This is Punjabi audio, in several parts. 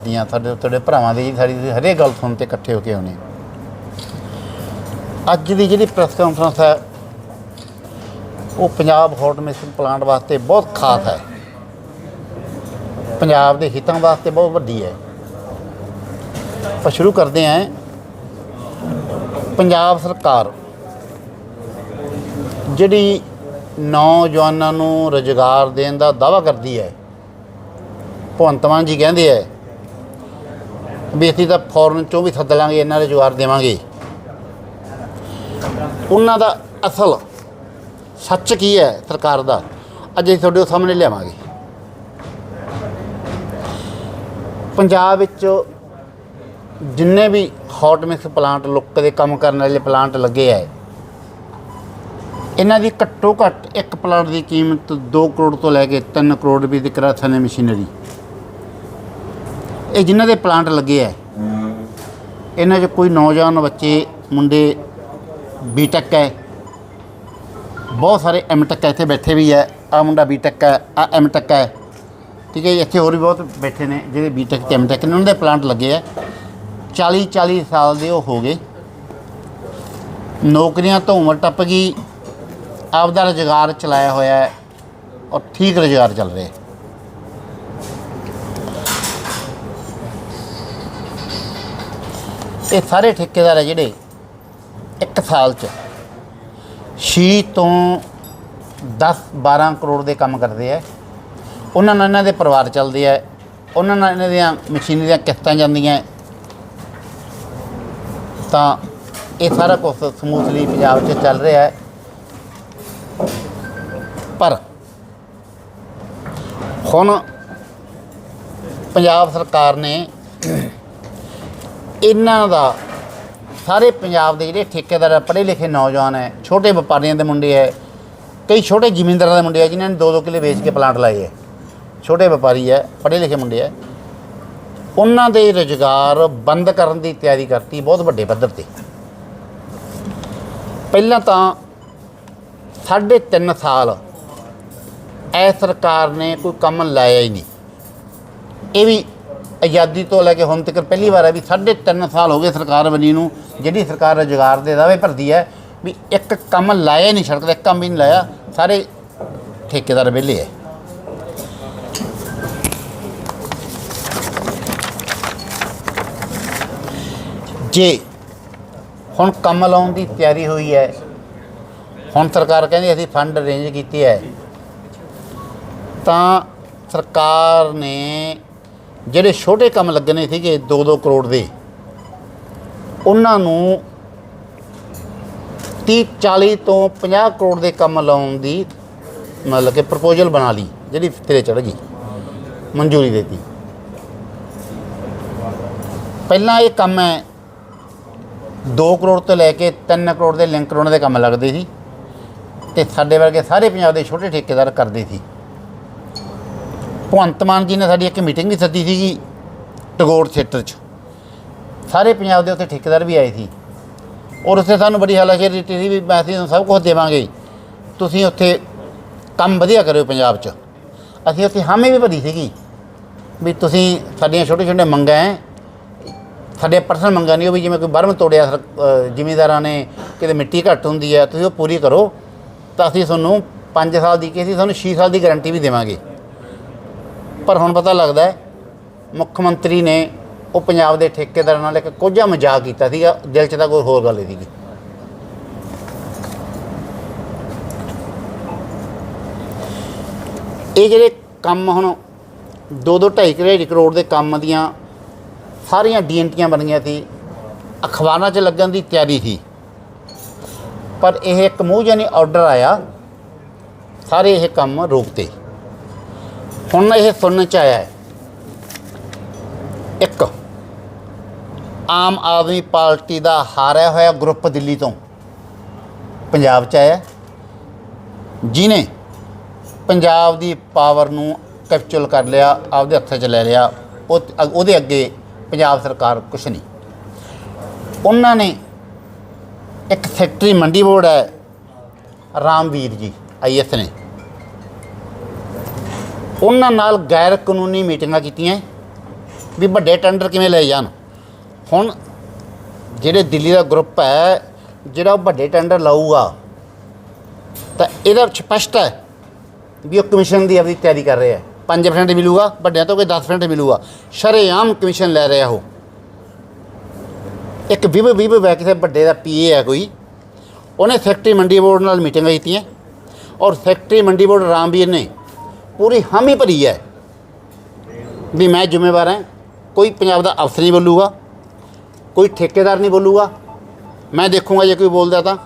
ਦੀਆਂ ਤੁਹਾਡੇ ਤੁਹਾਡੇ ਭਰਾਵਾਂ ਦੀ ਸਾਡੀ ਤੁਸੀਂ ਹਰੇਕ ਗੱਲ ਸੁਣ ਤੇ ਇਕੱਠੇ ਹੋ ਕੇ ਆਉਣੇ। ਅੱਜ ਦੀ ਜਿਹੜੀ ਪ੍ਰੈਸ ਕਾਨਫਰੰਸ ਹੈ, ਉਹ ਪੰਜਾਬ ਹੌਟ ਮਿਕਸਿੰਗ ਪਲਾਂਟ ਵਾਸਤੇ ਬਹੁਤ ਖਾਸ ਹੈ। ਪੰਜਾਬ ਦੇ ਹਿੱਤਾਂ ਵਾਸਤੇ ਬਹੁਤ ਵੱਡੀ ਹੈ। ਆਪਾਂ ਸ਼ੁਰੂ ਕਰਦੇ ਹਾਂ। ਪੰਜਾਬ ਸਰਕਾਰ ਜਿਹੜੀ ਨੌਜਵਾਨਾਂ ਨੂੰ ਰੁਜ਼ਗਾਰ ਦੇਣ ਦਾ ਦਾਵਾ ਕਰਦੀ ਹੈ, ਭਗਵੰਤ ਮਾਨ ਜੀ ਕਹਿੰਦੇ ਹੈ ਵੀ ਅਸੀਂ ਤਾਂ ਫੌਰਨ ਚੋਂ ਵੀ ਸੱਦ ਲਾਂਗੇ, ਇਹਨਾਂ ਦੇ ਰੁਜ਼ਗਾਰ ਦੇਵਾਂਗੇ। ਉਹਨਾਂ ਦਾ ਅਸਲ ਸੱਚ ਕੀ ਹੈ ਸਰਕਾਰ ਦਾ, ਅੱਜ ਅਸੀਂ ਤੁਹਾਡੇ ਸਾਹਮਣੇ ਲਿਆਵਾਂਗੇ। ਪੰਜਾਬ ਵਿੱਚ ਜਿੰਨੇ ਵੀ ਹੌਟ ਮਿਕਸ ਪਲਾਂਟ ਲੁੱਕ ਦੇ ਕੰਮ ਕਰਨ ਵਾਲੇ ਪਲਾਂਟ ਲੱਗੇ ਹੈ ਇਹਨਾਂ ਦੀ ਘੱਟੋ ਘੱਟ ਇੱਕ ਪਲਾਂਟ ਦੀ ਕੀਮਤ 2 ਕਰੋੜ ਤੋਂ ਲੈ ਕੇ 3 ਕਰੋੜ ਰੁਪਏ ਦੀ ਕਰਾਥਨ ਮਸ਼ੀਨਰੀ। ਇਹ ਜਿਨ੍ਹਾਂ ਦੇ ਪਲਾਂਟ ਲੱਗੇ ਹੈ ਇਹਨਾਂ 'ਚ ਕੋਈ ਨੌਜਵਾਨ ਬੱਚੇ, ਮੁੰਡੇ ਬੀਟੈਕ ਹੈ। ਬਹੁਤ ਸਾਰੇ ਐਮਟੈਕ ਇੱਥੇ ਬੈਠੇ ਵੀ ਹੈ ਆ ਮੁੰਡਾ ਬੀਟੈਕ ਹੈ ਆ ਐਮਟੈਕ ਹੈ। ਠੀਕ ਹੈ ਇੱਥੇ ਹੋਰ ਵੀ ਬਹੁਤ ਬੈਠੇ ਨੇ ਜਿਹੜੇ ਬੀਟੈਕ ਤੇ ਐਮਟੈਕ ਨੇ, ਉਹਨਾਂ ਦੇ ਪਲਾਂਟ ਲੱਗੇ ਹੈ 40 40 ਸਾਲ ਦੇ ਉਹ ਹੋ ਗਏ। ਨੌਕਰੀਆਂ ਤੋਂ ਉਮਰ ਟੱਪ ਗਈ। ਆਪਦਾ ਰੁਜ਼ਗਾਰ ਚਲਾਇਆ ਹੋਇਆ ਔਰ ਠੀਕ ਰੁਜ਼ਗਾਰ ਚੱਲ ਰਿਹਾ ਇਹ ਸਾਰੇ ਠੇਕੇਦਾਰ ਹੈ ਜਿਹੜੇ ਇੱਕ ਸਾਲ ਚ 6 ਤੋਂ 10 12 ਕਰੋੜ ਦੇ ਕੰਮ ਕਰਦੇ ਆ। ਉਹਨਾਂ ਨਾਲ ਇਹਨਾਂ ਦੇ ਪਰਿਵਾਰ ਚੱਲਦੇ ਆ। ਉਹਨਾਂ ਨਾਲ ਇਹਨਾਂ ਦੀਆਂ ਮਸ਼ੀਨਰੀ ਦੀਆਂ ਕਿਸ਼ਤਾਂ ਜਾਂਦੀਆਂ। ਤਾਂ ਇਹ ਸਾਰਾ ਕੁਝ ਸਮੂਥਲੀ ਪੰਜਾਬ 'ਚ ਚੱਲ ਰਿਹਾ ਹੈ। ਪਰ ਹੁਣ ਪੰਜਾਬ ਸਰਕਾਰ ਨੇ ਇਹਨਾਂ ਦਾ ਸਾਰੇ ਪੰਜਾਬ ਦੇ ਜਿਹੜੇ ਠੇਕੇਦਾਰ ਪੜ੍ਹੇ ਲਿਖੇ ਨੌਜਵਾਨ ਹੈ, ਛੋਟੇ ਵਪਾਰੀਆਂ ਦੇ ਮੁੰਡੇ ਹੈ, ਕਈ ਛੋਟੇ ਜ਼ਿਮੀਂਦਾਰਾਂ ਦੇ ਮੁੰਡੇ ਹੈ, ਜਿਨ੍ਹਾਂ ਨੇ ਦੋ ਦੋ ਕਿੱਲੇ ਵੇਚ ਕੇ ਪਲਾਂਟ ਲਾਏ ਹੈ। ਛੋਟੇ ਵਪਾਰੀ ਹੈ, ਪੜ੍ਹੇ ਲਿਖੇ ਮੁੰਡੇ ਹੈ। ਉਹਨਾਂ ਦੇ ਰੁਜ਼ਗਾਰ ਬੰਦ ਕਰਨ ਦੀ ਤਿਆਰੀ ਕਰਤੀ ਬਹੁਤ ਵੱਡੇ ਪੱਧਰ ਤੇ। ਪਹਿਲਾਂ ਤਾਂ ਸਾਢੇ ਤਿੰਨ ਸਾਲ ਐ ਸਰਕਾਰ ਨੇ ਕੋਈ ਕੰਮ ਲਾਇਆ ਹੀ ਨਹੀਂ। ਇਹ ਵੀ ਆਜ਼ਾਦੀ ਤੋਂ ਲੈ ਕੇ ਹੁਣ ਤੱਕ ਪਹਿਲੀ ਵਾਰ ਹੈ ਵੀ ਸਾਢੇ ਤਿੰਨ ਸਾਲ ਹੋ ਗਏ ਸਰਕਾਰ ਬਣੀ ਨੂੰ, ਜਿਹੜੀ ਸਰਕਾਰ ਰੁਜ਼ਗਾਰ ਦੇ ਦਾਅਵੇ ਭਰਦੀ ਹੈ ਵੀ ਇੱਕ ਕੰਮ ਲਾਇਆ ਹੀ ਨਹੀਂ ਸੜਕ ਦਾ, ਇੱਕ ਕੰਮ ਵੀ ਨਹੀਂ ਲਾਇਆ, ਸਾਰੇ ਠੇਕੇਦਾਰ ਵਿਹਲੇ ਹੈ। ਜੇ ਹੁਣ ਕੰਮ ਲਾਉਣ ਦੀ ਤਿਆਰੀ ਹੋਈ ਹੈ, ਹੁਣ ਸਰਕਾਰ ਕਹਿੰਦੀ ਅਸੀਂ ਫੰਡ ਅਰੇਂਜ ਕੀਤੇ ਹੈ, ਤਾਂ ਸਰਕਾਰ ਨੇ ਜਿਹੜੇ ਛੋਟੇ ਕੰਮ ਲੱਗਣੇ ਸੀਗੇ 2-2 ਕਰੋੜ ਦੇ। ਉਹਨਾਂ ਨੂੰ 30 40 ਤੋਂ 50 ਕਰੋੜ ਦੇ ਕੰਮ ਲਾਉਣ ਦੀ ਮਤਲਬ ਕਿ ਪ੍ਰਪੋਜ਼ਲ ਬਣਾ ਲਈ, ਜਿਹੜੀ ਤੇਰੇ ਚੜ ਗਈ, ਮਨਜ਼ੂਰੀ ਦਿੱਤੀ। ਪਹਿਲਾਂ ਇਹ ਕੰਮ ਹੈ 2 ਕਰੋੜ ਤੋਂ ਲੈ ਕੇ 3 ਕਰੋੜ ਦੇ ਲਿੰਕ ਕਰਾਉਣ ਦੇ ਕੰਮ ਲੱਗਦੇ ਸੀ ਤੇ ਸਾਡੇ ਵਰਗੇ ਸਾਰੇ ਪੰਜਾਬ ਦੇ ਛੋਟੇ ਠੇਕੇਦਾਰ ਕਰਦੇ ਸੀ। ਭਗਵੰਤ ਮਾਨ ਜੀ ਨੇ ਸਾਡੀ ਇੱਕ ਮੀਟਿੰਗ ਵੀ ਸੱਦੀ ਸੀਗੀ ਟਗੋਰ ਥੀਏਟਰ 'ਚ। ਸਾਰੇ ਪੰਜਾਬ ਦੇ ਉੱਥੇ ਠੇਕੇਦਾਰ ਵੀ ਆਏ ਸੀ। ਔਰ ਉੱਥੇ ਸਾਨੂੰ ਬੜੀ ਹਾਲਾਸ਼ੇਰੀ ਦਿੱਤੀ ਸੀ ਵੀ ਮੈਂ ਅਸੀਂ ਤੁਹਾਨੂੰ ਸਭ ਕੁਝ ਦੇਵਾਂਗੇ। ਤੁਸੀਂ ਉੱਥੇ ਕੰਮ ਵਧੀਆ ਕਰਿਓ ਪੰਜਾਬ 'ਚ। ਅਸੀਂ ਉੱਥੇ ਹਾਮੀ ਵੀ ਭਰੀ ਸੀਗੀ ਵੀ ਤੁਸੀਂ ਸਾਡੀਆਂ ਛੋਟੇ ਛੋਟੇ ਮੰਗਾਂ ਹੈ ਸਾਡੇ ਪਰਸਨਲ ਮੰਗਾਂ ਨਹੀਂ, ਉਹ ਵੀ ਜਿਵੇਂ ਕੋਈ ਬਰਮ ਤੋੜਿਆ ਜ਼ਿਮੀਦਾਰਾਂ ਨੇ, ਕਿਤੇ ਮਿੱਟੀ ਘੱਟ ਹੁੰਦੀ ਹੈ ਤੁਸੀਂ ਉਹ ਪੂਰੀ ਕਰੋ। ਤਾਂ ਅਸੀਂ ਤੁਹਾਨੂੰ 5 ਸਾਲ ਦੀ ਕਿਸੇ ਤੁਹਾਨੂੰ 6 ਸਾਲ ਦੀ ਗਾਰੰਟੀ ਵੀ ਦੇਵਾਂਗੇ। ਪਰ ਹੁਣ ਪਤਾ ਲੱਗਦਾ ਹੈ, ਮੁੱਖ ਮੰਤਰੀ ਨੇ ਉਹ ਪੰਜਾਬ ਦੇ ਠੇਕੇਦਾਰਾਂ ਨਾਲ ਇੱਕ ਕੋਝਾ ਮਜ਼ਾਕ ਕੀਤਾ ਸੀਗਾ, ਦਿਲ 'ਚ ਤਾਂ ਕੋਈ ਹੋਰ ਗੱਲ ਸੀਗੀ। ਇਹ ਜਿਹੜੇ ਕੰਮ ਹੁਣ 2-2 2.5 ਕਰੋੜ ਦੇ ਕੰਮ ਦੀਆਂ ਸਾਰੀਆਂ ਡੀਐਨਟੀਆਂ ਬਣ ਗਈਆਂ ਸੀ, ਅਖਬਾਰਾਂ 'ਚ ਲੱਗਣ ਦੀ ਤਿਆਰੀ ਸੀ। ਪਰ ਇਹ ਇੱਕ ਮੂੰਹ ਜਾਨੀ ਆਰਡਰ ਆਇਆ, ਸਾਰੇ ਇਹ ਕੰਮ ਰੋਕਤੇ। ਹੁਣ ਇਹ ਸੁਣਨ ਚ ਆਇਆ ਹੈ। ਇੱਕ, ਆਮ ਆਦਮੀ ਪਾਰਟੀ ਦਾ ਹਾਰਿਆ ਹੋਇਆ ਗਰੁੱਪ ਦਿੱਲੀ ਤੋਂ ਪੰਜਾਬ ਚ ਆਇਆ ਜਿਨੇ ਪੰਜਾਬ ਦੀ ਪਾਵਰ ਨੂੰ ਕੈਪਚਰ ਕਰ ਲਿਆ, ਆਪਦੇ ਹੱਥਾਂ 'ਚ ਲੈ ਲਿਆ ਉਹਦੇ ਅੱਗੇ ਪੰਜਾਬ ਸਰਕਾਰ ਕੁਛ ਨਹੀਂ। ਉਹਨਾਂ ਨੇ ਇੱਕ ਫੈਕਟਰੀ ਮੰਡੀ ਬੋਰਡ ਹੈ, ਰਾਮਵੀਰ ਜੀ ਆਈਐਸ ਨੇ। ਉਹਨਾਂ ਨਾਲ ਗੈਰ ਕਾਨੂੰਨੀ ਮੀਟਿੰਗਾਂ ਕੀਤੀਆਂ ਵੀ ਵੱਡੇ ਟੈਂਡਰ ਕਿਵੇਂ ਲਏ ਜਾਣ। ਹੁਣ ਜਿਹੜੇ ਦਿੱਲੀ ਦਾ ਗਰੁੱਪ ਹੈ, ਜਿਹੜਾ ਉਹ ਵੱਡੇ ਟੈਂਡਰ ਲਾਊਗਾ, ਤਾਂ ਇਹਦਾ ਸਪਸ਼ਟ ਹੈ ਵੀ ਉਹ ਕਮਿਸ਼ਨ ਦੀ ਆਪਣੀ ਤਿਆਰੀ ਕਰ ਰਿਹਾ ਹੈ। 5% ਮਿਲੂਗਾ, ਵੱਡਿਆਂ ਤੋਂ ਕੋਈ 10% ਮਿਲੂਗਾ। ਸ਼ਰੇਆਮ ਕਮਿਸ਼ਨ ਲੈ ਰਿਹਾ ਉਹ। ਇੱਕ ਵਿਵ ਵਿਵ ਹੈ ਕਿਸੇ ਵੱਡੇ ਦਾ ਪੀਏ ਹੈ ਕੋਈ, ਉਹਨੇ ਸੈਕਟਰੀ ਮੰਡੀ ਬੋਰਡ ਨਾਲ ਮੀਟਿੰਗਾਂ ਕੀਤੀਆਂ। ਔਰ ਸੈਕਟਰੀ ਮੰਡੀ ਬੋਰਡ ਰਾਮਵੀਰ ਨੇ ਪੂਰੀ ਹਾਮੀ ਭਰੀ ਹੈ ਵੀ ਮੈਂ ਜ਼ਿੰਮੇਵਾਰ ਹਾਂ। ਕੋਈ ਪੰਜਾਬ ਦਾ ਅਫਸਰ ਨਹੀਂ ਬੋਲੂਗਾ, ਕੋਈ ਠੇਕੇਦਾਰ ਨਹੀਂ ਬੋਲੂਗਾ। ਮੈਂ ਦੇਖੂੰਗਾ ਜੇ ਕੋਈ ਬੋਲਦਾ ਤਾਂ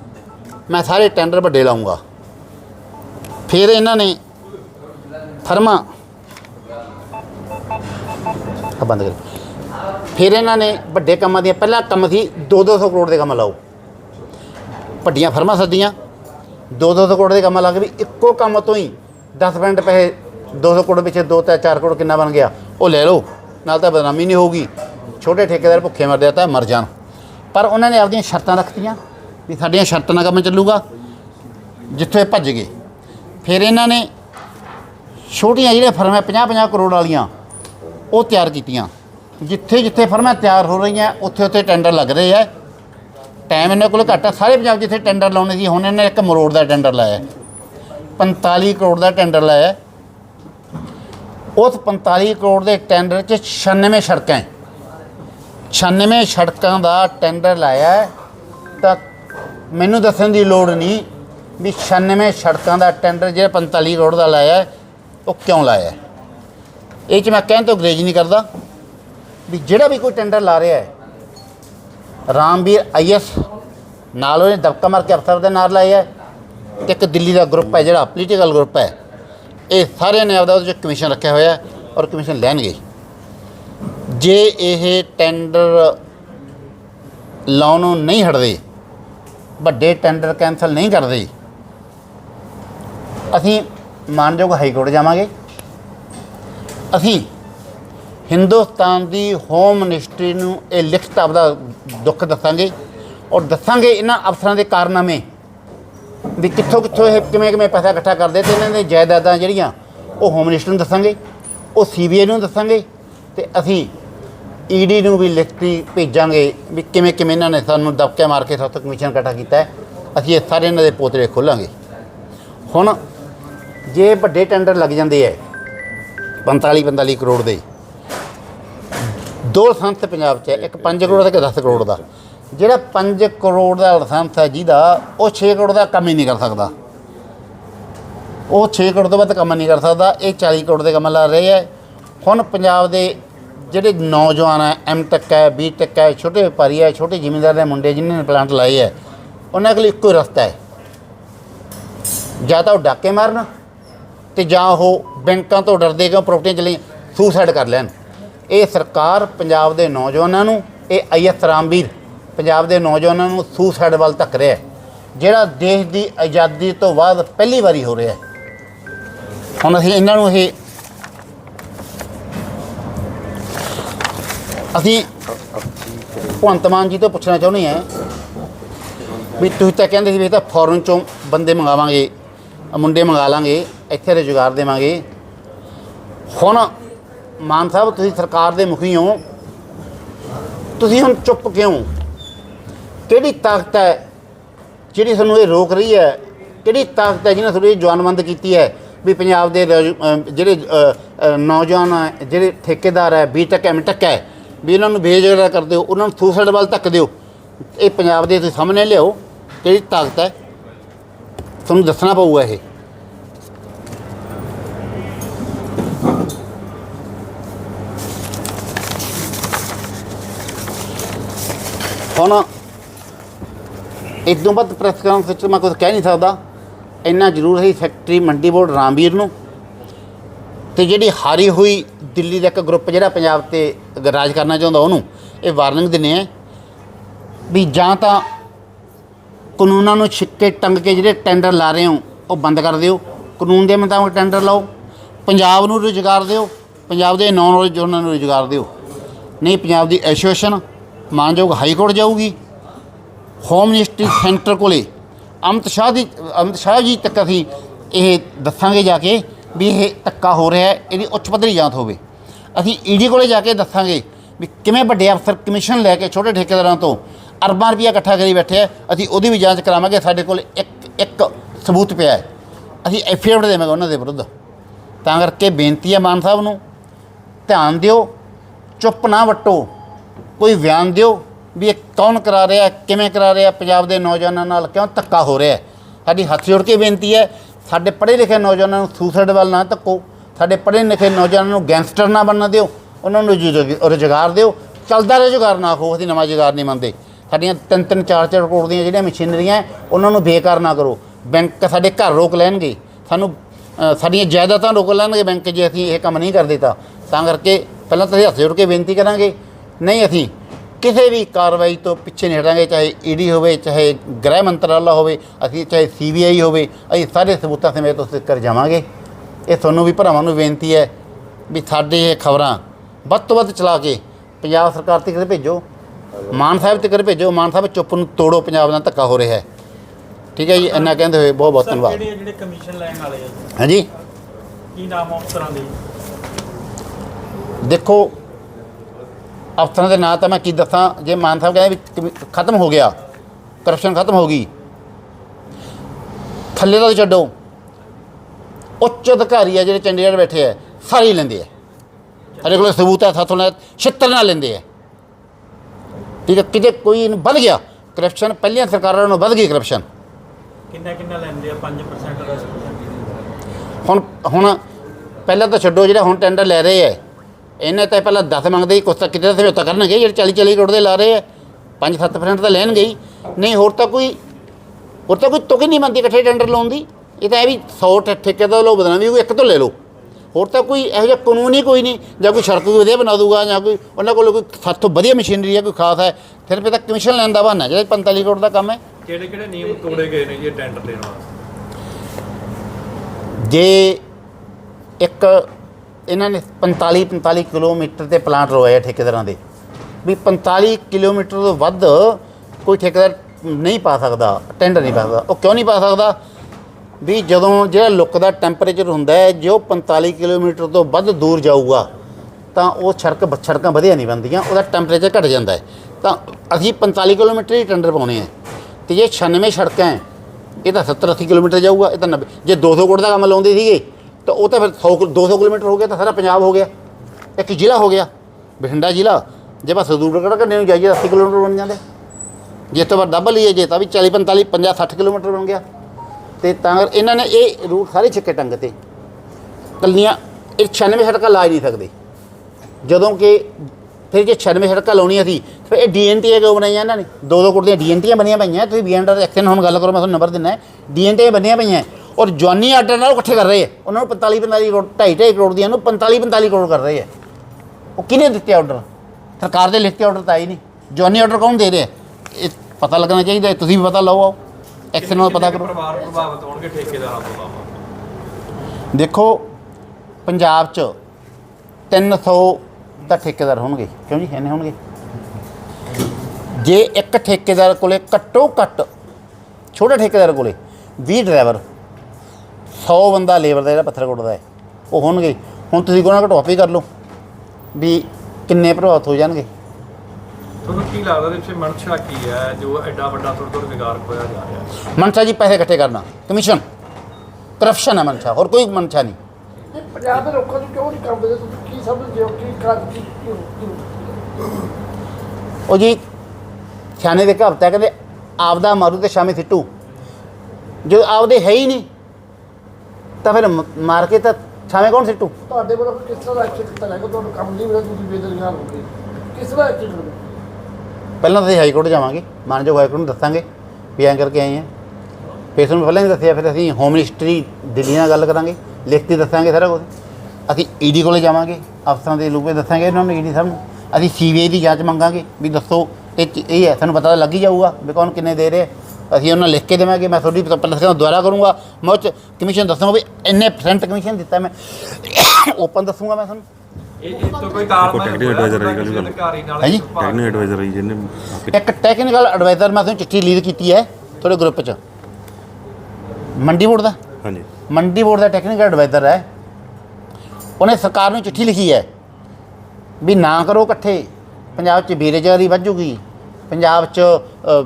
ਮੈਂ ਸਾਰੇ ਟੈਂਡਰ ਵੱਡੇ ਲਾਉਂਗਾ। ਫਿਰ ਇਹਨਾਂ ਨੇ ਫਰਮਾ ਆ ਬੰਦ ਕਰ। ਫਿਰ ਇਹਨਾਂ ਨੇ ਵੱਡੇ ਕੰਮਾਂ ਦੀਆਂ ਪਹਿਲਾ ਕੰਮ ਸੀ 2-200 ਕਰੋੜ ਦੇ ਕੰਮ ਲਾਓ। ਵੱਡੀਆਂ ਫਰਮਾਂ ਸੱਦੀਆਂ 2-200 ਕਰੋੜ ਦੇ ਕੰਮ ਲਾ ਕੇ ਵੀ ਇੱਕੋ ਕੰਮ ਤੋਂ ਹੀ 10 ਮਿੰਟ ਪੈਸੇ 200 ਕਰੋੜ ਵਿੱਚ 2 ਤੇ 4 ਕਰੋੜ ਕਿੰਨਾ ਬਣ ਗਿਆ? ਉਹ ਲੈ ਲਓ, ਨਾਲ ਤਾਂ ਬਦਨਾਮੀ ਨਹੀਂ ਹੋਊਗੀ। ਛੋਟੇ ਠੇਕੇਦਾਰ ਭੁੱਖੇ ਮਰਦੇ ਆ ਤਾਂ ਮਰ ਜਾਣ। ਪਰ ਉਹਨਾਂ ਨੇ ਆਪਦੀਆਂ ਸ਼ਰਤਾਂ ਰੱਖਤੀਆਂ ਵੀ ਸਾਡੀਆਂ ਸ਼ਰਤਾਂ ਨਾਲ ਕੰਮ ਚੱਲੂਗਾ। ਜਿੱਥੇ ਇਹ ਭੱਜ ਗਏ। ਫਿਰ ਇਹਨਾਂ ਨੇ ਛੋਟੀਆਂ ਜਿਹੜੇ ਫਰਮਾਂ 50-50 ਕਰੋੜ ਵਾਲੀਆਂ, ਉਹ ਤਿਆਰ ਕੀਤੀਆਂ। ਜਿੱਥੇ ਜਿੱਥੇ ਫਰਮਾਂ ਤਿਆਰ ਹੋ ਰਹੀਆਂ ਉੱਥੇ ਉੱਥੇ ਟੈਂਡਰ ਲੱਗ ਰਹੇ ਆ। ਟਾਈਮ ਇਹਨਾਂ ਕੋਲ ਘੱਟ ਆ। ਸਾਰੇ ਪੰਜਾਬ ਜਿੱਥੇ ਟੈਂਡਰ ਲਾਉਣੇ ਸੀ, ਹੁਣ ਇਹਨੇ ਇੱਕ ਮਰੋੜ ਦਾ ਟੈਂਡਰ ਲਾਇਆ। 45 ਕਰੋੜ ਦਾ ਟੈਂਡਰ ਲਾਇਆ। ਉਸ 45 ਕਰੋੜ ਦੇ ਟੈਂਡਰ 'ਚ 96 ਸੜਕਾਂ ਹੈ। 96 ਸੜਕਾਂ ਦਾ ਟੈਂਡਰ ਲਾਇਆ ਤਾਂ ਮੈਨੂੰ ਦੱਸਣ ਦੀ ਲੋੜ ਨਹੀਂ ਵੀ 96 ਸੜਕਾਂ ਦਾ ਟੈਂਡਰ ਜਿਹੜਾ 45 ਕਰੋੜ ਦਾ ਲਾਇਆ ਉਹ ਕਿਉਂ ਲਾਇਆ ਇਹ 'ਚ ਮੈਂ ਕਹਿਣ ਤੋਂ ਗਰੇਜ ਨਹੀਂ ਕਰਦਾ ਵੀ ਜਿਹੜਾ ਵੀ ਕੋਈ ਟੈਂਡਰ ਲਾ ਰਿਹਾ ਹੈ, ਰਾਮਵੀਰ ਆਈਐਸ ਨਾਲ ਉਹਨੇ ਦਬਕਾ ਮਾਰ ਕੇ ਅਫਸਰ ਦੇ ਨਾਲ ਲਾਇਆ ਹੈ ਤੇ ਇੱਕ ਦਿੱਲੀ ਦਾ ਗਰੁੱਪ ਹੈ ਜਿਹੜਾ ਪੋਲੀਟੀਕਲ ਗਰੁੱਪ ਹੈ। ਇਹ ਸਾਰਿਆਂ ਨੇ ਆਪਦਾ ਉਹਦੇ 'ਚ ਕਮਿਸ਼ਨ ਰੱਖਿਆ ਹੋਇਆ ਔਰ ਕਮਿਸ਼ਨ ਲੈਣਗੇ। ਜੇ ਇਹ ਟੈਂਡਰ ਲਾਉਣੋਂ ਨਹੀਂ ਹਟਦੇ, ਵੱਡੇ ਟੈਂਡਰ ਕੈਂਸਲ ਨਹੀਂ ਕਰਦੇ, ਅਸੀਂ ਮਾਨਯੋਗ ਹਾਈ ਕੋਰਟ ਜਾਵਾਂਗੇ। ਅਸੀਂ ਹਿੰਦੁਸਤਾਨ ਦੀ ਹੋਮ ਮਿਨਿਸਟਰੀ ਨੂੰ ਇਹ ਲਿਖਤ ਆਪਦਾ ਦੁੱਖ ਦੱਸਾਂਗੇ ਔਰ ਦੱਸਾਂਗੇ ਇਹਨਾਂ ਅਫਸਰਾਂ ਦੇ ਕਾਰਨਾਮੇ। ਵੀ ਕਿੱਥੋਂ ਕਿੱਥੋਂ ਇਹ ਕਿਵੇਂ ਕਿਵੇਂ ਪੈਸਾ ਇਕੱਠਾ ਕਰਦੇ ਤੇ ਇਹਨਾਂ ਦੇ ਜਾਇਦਾਦਾਂ ਜਿਹੜੀਆਂ, ਉਹ ਹੋਮ ਮਿਨਿਸਟਰ ਨੂੰ ਦੱਸਾਂਗੇ, ਉਹ ਸੀਬੀਆਈ ਨੂੰ ਦੱਸਾਂਗੇ ਤੇ ਅਸੀਂ ਈਡੀ ਨੂੰ ਵੀ ਲਿਖਤੀ ਭੇਜਾਂਗੇ ਵੀ ਕਿਵੇਂ ਕਿਵੇਂ ਇਹਨਾਂ ਨੇ ਸਾਨੂੰ ਦਬਕੇ ਮਾਰ ਕੇ ਸਾਥੋਂ ਕਮਿਸ਼ਨ ਇਕੱਠਾ ਕੀਤਾ ਹੈ। ਅਸੀਂ ਇਹ ਸਾਰੇ ਇਹਨਾਂ ਦੇ ਪੋਤਰੇ ਖੋਲਾਂਗੇ। ਹੁਣ ਜੇ ਵੱਡੇ ਟੈਂਡਰ ਲੱਗ ਜਾਂਦੇ ਐ 45 45 ਕਰੋੜ ਦੇ, ਦੋ ਲਾਇਸੈਂਸ ਪੰਜਾਬ 'ਚ ਇੱਕ 5 ਕਰੋੜ ਦਾ ਇੱਕ 10 ਕਰੋੜ ਦਾ। ਜਿਹੜਾ 5 ਕਰੋੜ ਦਾ ਲਾਇਸੈਂਸ ਹੈ ਜਿਹਦਾ, ਉਹ 6 ਕਰੋੜ ਦਾ ਕੰਮ ਹੀ ਨਹੀਂ ਕਰ ਸਕਦਾ। ਉਹ 6 ਕਰੋੜ ਤੋਂ ਵੱਧ ਕੰਮ ਨਹੀਂ ਕਰ ਸਕਦਾ, ਇਹ 40 ਕਰੋੜ ਦੇ ਕੰਮ ਲਾ ਰਹੇ ਹੈ। ਹੁਣ ਪੰਜਾਬ ਦੇ ਜਿਹੜੇ ਨੌਜਵਾਨ ਹੈ ਐਮ ਟੈਕ ਹੈ ਬੀ ਟੈਕ ਹੈ, ਛੋਟੇ ਵਪਾਰੀ ਹੈ, ਛੋਟੇ ਜ਼ਿਮੀਂਦਾਰ ਦੇ ਮੁੰਡੇ ਜਿਨ੍ਹਾਂ ਨੇ ਪਲਾਂਟ ਲਾਏ ਹੈ, ਉਹਨਾਂ ਕੋਲ ਇੱਕੋ ਹੀ ਰਸਤਾ ਹੈ। ਜਾਂ ਤਾਂ ਉਹ ਡਾਕੇ ਮਾਰਨ ਤੇ ਜਾਂ ਉਹ ਬੈਂਕਾਂ ਤੋਂ ਡਰਦੇ ਕਿਉਂ ਪ੍ਰੋਪਰਟੀਆਂ ਚਲੀ ਸੁਸਾਈਡ ਕਰ ਲੈਣ। ਇਹ ਸਰਕਾਰ ਪੰਜਾਬ ਦੇ ਨੌਜਵਾਨਾਂ ਨੂੰ, ਇਹ ਆਈਐਸ ਰਾਮਵੀਰ ਪੰਜਾਬ ਦੇ ਨੌਜਵਾਨਾਂ ਨੂੰ ਸੂਸਾਈਡ ਵੱਲ ਧੱਕ ਰਿਹਾ ਹੈ, ਜਿਹੜਾ ਦੇਸ਼ ਦੀ ਆਜ਼ਾਦੀ ਤੋਂ ਬਾਅਦ ਪਹਿਲੀ ਵਾਰੀ ਹੋ ਰਿਹਾ ਹੈ। ਹੁਣ ਅਸੀਂ ਇਹਨਾਂ ਨੂੰ ਇਹ ਅਸੀਂ ਭਗਵੰਤ ਮਾਨ ਜੀ ਤੋਂ ਪੁੱਛਣਾ ਚਾਹੁੰਦੇ ਹਾਂ ਵੀ ਤੁਸੀਂ ਤਾਂ ਕਹਿੰਦੇ ਸੀ ਵੀ ਇਹ ਤਾਂ ਫੋਰਨ ਚੋਂ ਬੰਦੇ ਮੰਗਾਵਾਂਗੇ, ਮੁੰਡੇ ਮੰਗਾ ਲਾਂਗੇ, ਇੱਥੇ ਰੁਜ਼ਗਾਰ ਦੇਵਾਂਗੇ। ਹੁਣ ਮਾਨ ਸਾਹਿਬ, ਤੁਸੀਂ ਸਰਕਾਰ ਦੇ ਮੁਖੀ ਹੋ। ਤੁਸੀਂ ਹੁਣ ਚੁੱਪ ਕਿਉਂ? ਕਿਹੜੀ ਤਾਕਤ ਹੈ, ਜਿਹੜੀ ਸਾਨੂੰ ਇਹ ਰੋਕ ਰਹੀ ਹੈ, ਕਿਹੜੀ ਤਾਕਤ ਹੈ ਜਿਹਨੇ ਤੁਹਾਨੂੰ ਇਹ ਜਵਾਨਬੰਦ ਕੀਤੀ ਹੈ, ਵੀ ਪੰਜਾਬ ਦੇ ਰੋਜ- ਜਿਹੜੇ ਨੌਜਵਾਨ ਹੈ, ਜਿਹੜੇ ਠੇਕੇਦਾਰ ਹੈ, ਬੀਟੈਕ, ਐਮਟੈਕ ਹੈ, ਵੀ ਇਹਨਾਂ ਨੂੰ ਬੇਜਗਰਾ ਕਰ ਦਿਓ, ਉਹਨਾਂ ਨੂੰ ਸੁਸਾਈਡ ਵੱਲ ਧੱਕ ਦਿਓ, ਇਹ ਪੰਜਾਬ ਦੇ ਤੁਸੀਂ ਸਾਹਮਣੇ ਲਿਆਓ, ਕਿਹੜੀ ਤਾਕਤ ਹੈ? ਤੁਹਾਨੂੰ ਦੱਸਣਾ ਪਊਗਾ ਇਹ। ਹੁਣ ਇਦੋਂ ਵੱਧ ਪ੍ਰੈਸ ਕਾਨਫਰੰਸ ਵਿੱਚ ਮੈਂ ਕੁਝ ਕਹਿ ਨਹੀਂ ਸਕਦਾ। ਇੰਨਾ ਜ਼ਰੂਰ ਹੈ ਫੈਕਟਰੀ ਮੰਡੀ ਬੋਰਡ ਰਾਮਵੀਰ ਨੂੰ। ਤੇ ਜਿਹੜੀ ਹਾਰੀ ਹੋਈ ਦਿੱਲੀ ਦਾ ਇੱਕ ਗਰੁੱਪ ਜਿਹੜਾ ਪੰਜਾਬ ਤੇ ਰਾਜ ਕਰਨਾ ਚਾਹੁੰਦਾ ਉਹਨੂੰ, ਇਹ ਵਾਰਨਿੰਗ ਦਿੰਦੇ ਆ ਵੀ ਜਾਂ ਤਾਂ ਕਾਨੂੰਨਾਂ ਨੂੰ ਛਿੱਕੇ ਟੰਗ ਕੇ ਜਿਹੜੇ ਟੈਂਡਰ ਲਾ ਰਹੇ ਹੋ, ਉਹ ਬੰਦ ਕਰ ਦਿਓ। ਕਾਨੂੰਨ ਦੇ ਮੁਤਾਬਕ ਟੈਂਡਰ ਲਾਓ। ਪੰਜਾਬ ਨੂੰ ਰੁਜ਼ਗਾਰ ਦਿਓ, ਪੰਜਾਬ ਦੇ ਨੌਨ ਨੌਜਵਾਨਾਂ ਨੂੰ ਰੁਜ਼ਗਾਰ ਦਿਓ। ਨਹੀਂ, ਪੰਜਾਬ ਦੀ ਐਸੋਸੀਏਸ਼ਨ ਮਾਨਯੋਗ ਹਾਈ ਕੋਰਟ ਜਾਊਗੀ। ਹੋਮ ਮਿਨਿਸਟਰੀ ਸੈਂਟਰ ਕੋਲੇ ਅਮਿਤ ਸ਼ਾਹ ਦੀ ਅਮਿਤ ਸ਼ਾਹ ਜੀ ਤੱਕ ਅਸੀਂ ਇਹ ਦੱਸਾਂਗੇ ਜਾ ਕੇ ਵੀ ਇਹ ਧੱਕਾ ਹੋ ਰਿਹਾ ਹੈ, ਇਹਦੀ ਉੱਚ ਪੱਧਰੀ ਜਾਂਚ ਹੋਵੇ। ਅਸੀਂ ਈਡੀ ਕੋਲੇ ਜਾ ਕੇ ਦੱਸਾਂਗੇ ਵੀ ਕਿਵੇਂ ਵੱਡੇ ਅਫਸਰ ਕਮਿਸ਼ਨ ਲੈ ਕੇ ਛੋਟੇ ਠੇਕੇਦਾਰਾਂ ਤੋਂ ਅਰਬਾਂ ਰੁਪਈਆ ਇਕੱਠਾ ਕਰੀ ਬੈਠੇ ਆ, ਅਸੀਂ ਉਹਦੀ ਵੀ ਜਾਂਚ ਕਰਾਵਾਂਗੇ, ਸਾਡੇ ਕੋਲ ਇੱਕ ਇੱਕ ਸਬੂਤ ਪਿਆ ਹੈ। ਅਸੀਂ ਐਫੀਡੇਵਿਟ ਦੇਵਾਂਗੇ ਉਹਨਾਂ ਦੇ ਵਿਰੁੱਧ। ਤਾਂ ਕਰਕੇ ਬੇਨਤੀ ਹੈ ਮਾਨ ਸਾਹਿਬ ਨੂੰ, ਧਿਆਨ ਦਿਓ, ਚੁੱਪ ਨਾ ਵੱਟੋ, ਕੋਈ ਬਿਆਨ ਦਿਓ ਵੀ ਇਹ ਕੌਣ ਕਰਾ ਰਿਹਾ ਕਿਵੇਂ ਕਰਾ ਰਿਹਾ ਪੰਜਾਬ ਦੇ ਨੌਜਵਾਨਾਂ ਨਾਲ ਕਿਉਂ ਧੱਕਾ ਹੋ ਰਿਹਾ ਸਾਡੀ ਹੱਥ ਜੋੜ ਕੇ ਬੇਨਤੀ ਹੈ, ਸਾਡੇ ਪੜ੍ਹੇ ਲਿਖੇ ਨੌਜਵਾਨਾਂ ਨੂੰ ਸੁਸਾਈਡ ਵੱਲ ਨਾ ਧੱਕੋ, ਸਾਡੇ ਪੜ੍ਹੇ ਲਿਖੇ ਨੌਜਵਾਨਾਂ ਨੂੰ ਗੈਂਗਸਟਰ ਨਾ ਬਣਨ ਦਿਓ, ਉਹਨਾਂ ਨੂੰ ਰੁਜ਼ਗਾਰ ਦਿਓ, ਚੱਲਦਾ ਰੁਜ਼ਗਾਰ ਨਾ ਖੋ, ਅਸੀਂ ਨਵਾਂ ਰੁਜ਼ਗਾਰ ਨਹੀਂ ਮੰਨਦੇ। ਸਾਡੀਆਂ ਤਿੰਨ ਤਿੰਨ ਚਾਰ ਚਾਰ ਕਰੋੜ ਦੀਆਂ ਜਿਹੜੀਆਂ ਮਸ਼ੀਨਰੀਆਂ ਉਹਨਾਂ ਨੂੰ ਬੇਕਾਰ ਨਾ ਕਰੋ। ਬੈਂਕ ਸਾਡੇ ਘਰ ਰੋਕ ਲੈਣਗੇ, ਸਾਨੂੰ ਸਾਡੀਆਂ ਜਾਇਦਾਦਾਂ ਰੋਕ ਲੈਣਗੇ ਬੈਂਕ ਜੇ ਅਸੀਂ ਇਹ ਕੰਮ ਨਹੀਂ ਕਰਦੇ ਤਾਂ ਤਾਂ ਕਰਕੇ ਪਹਿਲਾਂ ਤਾਂ ਅਸੀਂ ਹੱਥ ਜੋੜ ਕੇ ਬੇਨਤੀ ਕਰਾਂਗੇ, ਨਹੀਂ ਅਸੀਂ ਕਿਸੇ ਵੀ ਕਾਰਵਾਈ ਤੋਂ ਪਿੱਛੇ ਨਹੀਂ ਹਟਾਂਗੇ ਚਾਹੇ ਈਡੀ ਹੋਵੇ ਚਾਹੇ ਗ੍ਰਹਿ ਮੰਤਰਾਲਾ ਹੋਵੇ ਅਸੀਂ ਚਾਹੇ ਸੀਬੀਆਈ ਹੋਵੇ ਅਸੀਂ ਸਾਰੇ ਸਬੂਤਾਂ ਸਮੇਤ ਉਸ ਕਰ ਜਾਵਾਂਗੇ। ਇਹ ਤੁਹਾਨੂੰ ਵੀ ਭਰਾਵਾਂ ਨੂੰ ਬੇਨਤੀ ਹੈ ਵੀ ਸਾਡੇ ਇਹ ਖਬਰਾਂ ਵੱਧ ਤੋਂ ਵੱਧ ਚਲਾ ਕੇ ਪੰਜਾਬ ਸਰਕਾਰ ਤੱਕ ਭੇਜੋ ਮਾਨ ਸਾਹਿਬ ਤੱਕ ਭੇਜੋ ਮਾਨ ਸਾਹਿਬ ਚੁੱਪ ਨੂੰ ਤੋੜੋ ਪੰਜਾਬ ਨਾਲ ਧੱਕਾ ਹੋ ਰਿਹਾ ਹੈ। ਠੀਕ ਹੈ ਜੀ ਇੰਨਾ ਕਹਿੰਦੇ ਹੋਏ ਬਹੁਤ ਬਹੁਤ ਧੰਨਵਾਦ। ਕਿਹੜੇ ਜਿਹੜੇ ਕਮਿਸ਼ਨ ਲੈਣ ਵਾਲੇ ਆ? ਜੀ? ਹਾਂਜੀ। ਕੀ ਨਾਮ ਆ ਅਫਸਰਾਂ ਦੇ? ਦੇਖੋ ਅਫਸਰਾਂ ਦੇ ਨਾਂ ਤਾਂ ਮੈਂ ਕੀ ਦੱਸਾਂ? ਜੇ ਮਾਨ ਸਾਹਿਬ ਕਹਿੰਦੇ ਵੀ ਖਤਮ ਹੋ ਗਿਆ ਕਰਪਸ਼ਨ ਖਤਮ ਹੋ ਗਈ ਥੱਲੇ ਦਾ ਤਾਂ ਛੱਡੋ। ਉੱਚ ਅਧਿਕਾਰੀ ਆ ਜਿਹੜੇ ਚੰਡੀਗੜ੍ਹ ਬੈਠੇ ਆ ਸਾਰੇ ਹੀ ਲੈਂਦੇ ਆ। ਸਾਡੇ ਕੋਲ ਸਬੂਤ ਹੈ ਸਾਥੋਂ ਲੈ ਛਿੱਤਰ ਨਾਲ ਲੈਂਦੇ ਆ। ਠੀਕ ਹੈ ਕਿਤੇ ਕੋਈ ਵੱਧ ਗਿਆ ਕਰਪਸ਼ਨ ਪਹਿਲੀਆਂ ਸਰਕਾਰਾਂ ਨਾਲੋਂ ਵੱਧ ਗਈ ਕਰਪਸ਼ਨ ਕਿੰਨਾ ਕਿੰਨਾ ਲੈਂਦੇ ਆ? 5% ਦਾ ਹੁਣ ਹੁਣ ਪਹਿਲਾਂ ਤਾਂ ਛੱਡੋ ਜਿਹੜਾ ਹੁਣ ਟੈਂਡਰ ਲੈ ਰਹੇ ਐ ਇਹਨੇ ਤਾਂ ਪਹਿਲਾਂ 10 ਮੰਗਦੇ ਸੀ ਕੁਛ ਤਾਂ ਕਿਤੇ ਤਾਂ ਸਮਝੌਤਾ ਕਰਨਗੇ ਜਿਹੜੇ 40 40 ਕਰੋੜ ਦੇ ਲਾ ਰਹੇ ਐ 5-7% ਤਾਂ ਲੈਣਗੇ ਹੀ। ਨਹੀਂ ਹੋਰ ਤਾਂ ਕੋਈ ਹੋਰ ਤਾਂ ਕੋਈ ਤੁਕ ਹੀ ਨਹੀਂ ਮੰਨਦੀ ਇਕੱਠੇ ਟੈਂਡਰ ਲਾਉਣ ਦੀ। ਇਹ ਤਾਂ ਇਹ ਵੀ 100 ਠੇ- ਠੇਕੇ ਤੋਂ ਲਓ ਬਦਨਾਮੀ ਵੀ ਇੱਕ ਤੋਂ ਲੈ ਲਓ। ਹੋਰ ਤਾਂ ਕੋਈ ਇਹੋ ਜਿਹਾ ਕਾਨੂੰਨ ਹੀ ਕੋਈ ਨਹੀਂ। ਜਾਂ ਕੋਈ ਸੜਕ ਕੋਈ ਵਧੀਆ ਬਣਾ ਦੂਗਾ ਜਾਂ ਕੋਈ ਉਹਨਾਂ ਕੋਲ ਕੋਈ ਸਾਥੋਂ ਵਧੀਆ ਮਸ਼ੀਨਰੀ ਹੈ ਕੋਈ ਖਾਸ ਹੈ ਫਿਰ ਫਿਰ ਤਾਂ ਕਮਿਸ਼ਨ ਲੈਣ ਦਾ ਬਹਾਨਾ ਜਿਹੜਾ 45 ਕਰੋੜ ਦਾ ਕੰਮ ਹੈ। ਕਿਹੜੇ ਕਿਹੜੇ ਨਿਯਮ ਤੋੜੇ ਗਏ ਨੇ ਜੀ ਟੈਂਡਰ ਦੇਣ ਵਾਸਤੇ? ਜੇ ਇੱਕ ਇਹਨਾਂ ਨੇ 45 45 ਕਿਲੋਮੀਟਰ ਤੇ ਪਲਾਂਟ ਰੋਇਆ ਠੇਕੇਦਾਰਾਂ ਦੇ। ਵੀ 45 ਕਿਲੋਮੀਟਰ ਤੋਂ ਵੱਧ ਕੋਈ ਠੇਕੇਦਾਰ ਨਹੀਂ ਪਾ ਸਕਦਾ ਟੈਂਡਰ ਨਹੀਂ ਪਾ ਸਕਦਾ। ਉਹ ਕਿਉਂ ਨਹੀਂ ਪਾ ਸਕਦਾ? ਵੀ ਜਦੋਂ ਜਿਹੜਾ ਲੁੱਕ ਦਾ ਟੈਂਪਰੇਚਰ ਹੁੰਦਾ ਹੈ, ਜੋ 45 ਕਿਲੋਮੀਟਰ ਤੋਂ ਵੱਧ ਦੂਰ ਜਾਊਗਾ, ਤਾਂ ਉਹ ਸੜਕ ਸੜਕਾਂ ਵਧੀਆ ਨਹੀਂ ਬਣਦੀਆਂ, ਉਹਦਾ ਟੈਂਪਰੇਚਰ ਘਟ ਜਾਂਦਾ ਹੈ। ਤਾਂ ਅਸੀਂ 45 ਕਿਲੋਮੀਟਰ ਹੀ ਟੈਂਡਰ ਪਾਉਣੇ ਆ ਤੇ ਜੇ 96 ਸੜਕਾਂ ਹੈ, ਇਹ ਤਾਂ 70 80 ਕਿਲੋਮੀਟਰ ਜਾਊਗਾ, ਇਹ ਤਾਂ 90 ਜੇ 200 ਕੋਟ ਦਾ ਕੰਮ ਲਾਉਂਦੇ ਸੀਗੇ ਤਾਂ ਉਹ ਤਾਂ ਫਿਰ 100 ਕਿਲੋ- 200 ਕਿਲੋਮੀਟਰ ਹੋ ਗਿਆ ਤਾਂ ਸਾਰਾ ਪੰਜਾਬ ਹੋ ਗਿਆ। ਇੱਕ ਜ਼ਿਲ੍ਹਾ ਹੋ ਗਿਆ, ਬਠਿੰਡਾ ਜ਼ਿਲ੍ਹਾ। ਜੇ ਬਸ ਦੂਰ ਘੰਨੇ ਨੂੰ ਜਾਈਏ 80 ਕਿਲੋਮੀਟਰ ਬਣ ਜਾਂਦੇ। ਜੇ ਤੋਂ ਬਾਅਦ ਡਬਲ ਲਈਏ, ਜੇ ਤਾਂ ਵੀ 40 45 50 60 ਕਿਲੋਮੀਟਰ ਬਣ ਗਿਆ। ਤੇ ਤਾਂ ਕਰ- ਇਹਨਾਂ ਨੇ ਇਹ ਰੂਟ ਸਾਰੇ ਛਿੱਕੇ ਟੰਗ ਤੇ। ਕੱਲੀਆਂ ਇਹ 96 ਸੜਕਾਂ ਲਾ ਹੀ ਨਹੀਂ ਸਕਦੇ। ਜਦੋਂ ਕਿ ਫਿਰ ਜੇ 96 ਸੜਕਾਂ ਲਾਉਣੀਆਂ ਸੀ, ਫਿਰ ਇਹ ਡੀਐਨਟੀ ਕਿਉਂ ਬਣਾਈਆਂ ਇਹਨਾਂ ਨੇ? ਦੋ ਦੋ ਕੁੜ ਦੀਆਂ ਡੀਐਨਟੀਆਂ ਬਣੀਆਂ ਪਈਆਂ। ਤੁਸੀਂ ਬੀਐਨਡਾ ਦੇ ਐਕਸ਼ਨ ਹੁਣ ਗੱਲ ਕਰੋ, ਮੈਂ ਤੁਹਾਨੂੰ ਨੰਬਰ ਦਿੰਦਾ। ਡੀਐਨਟੀ ਬਣੀਆਂ ਪਈਆਂ। ਔਰ ਜਵਾਨੀ ਆਰਡਰ ਨਾਲ ਇਕੱਠੇ ਕਰ ਰਹੇ ਆ ਉਹਨਾਂ ਨੂੰ 45 45 ਕਰੋੜ 2.5 2.5 ਕਰੋੜ ਦੀਆਂ ਨੂੰ 45 45 ਕਰੋੜ ਕਰ ਰਹੇ ਆ ਉਹ ਕਿਹਨੇ ਦਿੱਤੇ ਆਰਡਰ ਸਰਕਾਰ ਦੇ ਲਿਖਤੇ ਆਰਡਰ ਤਾਂ ਆਈ ਨਹੀਂ। ਜਵਾਨੀ ਆਰਡਰ ਕੌਣ ਦੇ ਰਿਹਾ? ਇਹ ਪਤਾ ਲੱਗਣਾ ਚਾਹੀਦਾ ਹੈ, ਤੁਸੀਂ ਵੀ ਪਤਾ ਲਓ ਆਓ। ਐਕਸ਼ਨ ਨਾਲ ਪਤਾ ਕਰੋ। ਪਰਿਵਾਰ ਪ੍ਰਭਾਵਿਤ ਹੋਣਗੇ ਠੇਕੇਦਾਰਾਂ ਤੋਂ ਇਲਾਵਾ ਦੇਖੋ ਪੰਜਾਬ 'ਚ 300 ਤਾਂ ਠੇਕੇਦਾਰ ਹੋਣਗੇ। ਕਿਉਂ ਜੀ? ਇੰਨੇ ਹੋਣਗੇ। ਜੇ ਇੱਕ ਠੇਕੇਦਾਰ ਕੋਲੇ ਘੱਟੋ ਘੱਟ ਛੋਟੇ ਠੇਕੇਦਾਰ ਕੋਲੇ 20 ਡਰਾਈਵਰ 100 ਬੰਦਾ ਲੇਬਰ ਦਾ ਜਿਹੜਾ ਪੱਥਰ ਕੁੱਟਦਾ ਹੈ ਉਹ ਹੋਣਗੇ ਹੁਣ ਤੁਸੀਂ ਕੋਣਾ ਘਟੋ ਆਪੇ ਕਰ ਲਓ ਵੀ ਕਿੰਨੇ ਪ੍ਰਭਾਵਿਤ ਹੋ ਜਾਣਗੇ। ਤੁਹਾਨੂੰ ਕੀ ਲੱਗਦਾ ਇਹਦੇ ਪਿੱਛੇ ਮਨਸ਼ਾ ਕੀ ਹੈ ਜੋ ਐਡਾ ਵੱਡਾ ਤੁਹਾਡੇ ਤੋਂ ਵਿਗਾਰ ਹੋਇਆ ਜਾ ਰਿਹਾ ਹੈ? ਮਨਸ਼ਾ ਜੀ ਪੈਸੇ ਇਕੱਠੇ ਕਰਨਾ। ਕਮਿਸ਼ਨ। ਕਰਪਸ਼ਨ ਹੈ ਮਨਸ਼ਾ ਹੋਰ ਕੋਈ ਮਨਸ਼ਾ ਨਹੀਂ। ਪੰਜਾਬ ਦੇ ਲੋਕਾਂ ਨੂੰ ਕਿਉਂ ਨਹੀਂ ਕਰਦੇ? ਤੁਸੀਂ ਕੀ ਸਮਝਦੇ ਹੋ? ਕੀ ਕਰ ਕੀ ਕਿਉਂ ਕਿਉਂ ਉਹ ਜੀ ਸਿਆਣੇ ਦੇ ਕਹਾਵਤ ਹੈ ਕਹਿੰਦੇ ਆਪਦਾ ਮਾਰੂ ਤੇ ਸ਼ਾਮੇ ਸਿੱਟੂ। ਜੋ ਆਪਦੇ ਹੈ ਹੀ ਨਹੀਂ ਤਾਂ ਫਿਰ ਮ- ਮਾਰ ਕੇ ਤਾਂ ਛਾਵੇਂ ਕੌਣ ਸਿੱਟੂ? ਤੁਹਾਡੇ ਵੱਲੋਂ ਕਿਸ ਤਰ੍ਹਾਂ ਦਾ ਐਕਸ਼ਨ ਕੀਤਾ ਜਾਏਗਾ? ਤੁਹਾਨੂੰ ਕੰਮ ਨਹੀਂ ਮਿਲਿਆ ਤੁਸੀਂ ਬੇਦਰਗਾਰ ਹੋ ਗਏ। ਕਿਸ ਤਰ੍ਹਾਂ ਐਕਸ਼ਨ ਕਰੋਗੇ? ਪਹਿਲਾਂ ਤਾਂ ਅਸੀਂ ਹਾਈ ਕੋਰਟ ਜਾਵਾਂਗੇ। ਮਾਨਯੋਗ ਹਾਈ ਕੋਰਟ ਨੂੰ ਦੱਸਾਂਗੇ ਵੀ ਐਂ ਕਰਕੇ ਆਏ ਆ। ਫਿਰ ਤੁਹਾਨੂੰ ਪਹਿਲਾਂ ਹੀ ਦੱਸਿਆ ਫਿਰ ਅਸੀਂ ਹੋਮ ਮਿਨਿਸਟਰੀ ਦਿੱਲੀ ਨਾਲ ਗੱਲ ਕਰਾਂਗੇ। ਲਿਖਤੀ ਦੱਸਾਂਗੇ ਸਾਰਾ ਕੁਝ। ਅਸੀਂ ਈਡੀ ਕੋਲੇ ਜਾਵਾਂਗੇ। ਅਫਸਰਾਂ ਦੇ ਰੂਪੇ ਦੱਸਾਂਗੇ ਇਹਨਾਂ ਨੂੰ ਈਡੀ ਸਾਹਿਬ ਨੂੰ। ਅਸੀਂ ਸੀਬੀਆਈ ਦੀ ਜਾਂਚ ਮੰਗਾਂਗੇ ਵੀ ਦੱਸੋ ਇਹ 'ਚ ਇਹ ਹੈ ਸਾਨੂੰ ਪਤਾ ਤਾਂ ਲੱਗ ਹੀ ਜਾਊਗਾ ਵੀ ਕੌਣ ਕਿੰਨੇ ਦੇ ਰਿਹਾ। ਅਸੀਂ ਉਹਨਾਂ ਲਿਖ ਕੇ ਦੇਵਾਂਗੇ ਮੈਂ ਤੁਹਾਡੀ ਪਹਿਲਾਂ ਦੁਆਰਾ ਕਰੂੰਗਾ। ਮੈਂ ਉਹ 'ਚ ਕਮਿਸ਼ਨ ਦੱਸਾਂਗਾ ਵੀ ਇੰਨੇ ਪਰਸੈਂਟ ਕਮਿਸ਼ਨ ਦਿੱਤਾ ਮੈਂ। ਓਪਨ ਦੱਸੂੰਗਾ ਮੈਂ ਤੁਹਾਨੂੰ। ਇਹ ਇਹ ਤੋਂ ਕੋਈ ਕਾਰਨ ਕੋਈ technical advisor ਹੈ ਗੱਲ- ਗੱਲ। ਅਧਿਕਾਰੀ ਨਾਲ ਹੈ ਜੀ? ਵਿਭਾਗ- ਟੈਕਨੀਕਲ ਐਡਵਾਈਜ਼ਰ ਹੈ ਜਿਹਨੇ ਇੱਕ ਟੈਕਨੀਕਲ ਐਡਵਾਈਜ਼ਰ ਮੈਂ ਤੁਹਾਨੂੰ ਚਿੱਠੀ ਲੀਡ ਕੀਤੀ ਹੈ ਤੁਹਾਡੇ ਗਰੁੱਪ 'ਚ। ਮੰਡੀ ਬੋਰਡ ਦਾ? ਹਾਂਜੀ। ਮੰਡੀ ਬੋਰਡ ਦਾ ਟੈਕਨੀਕਲ ਐਡਵਾਈਜ਼ਰ ਹੈ। ਉਹਨੇ ਸਰਕਾਰ ਨੂੰ ਚਿੱਠੀ ਲਿਖੀ ਹੈ ਵੀ ਨਾ ਕਰੋ ਇਕੱਠੇ। ਪੰਜਾਬ 'ਚ ਬੇਰੁਜ਼ਗਾਰੀ ਵੱਧ ਜੂਗੀ। ਪੰਜਾਬ 'ਚ ਅ,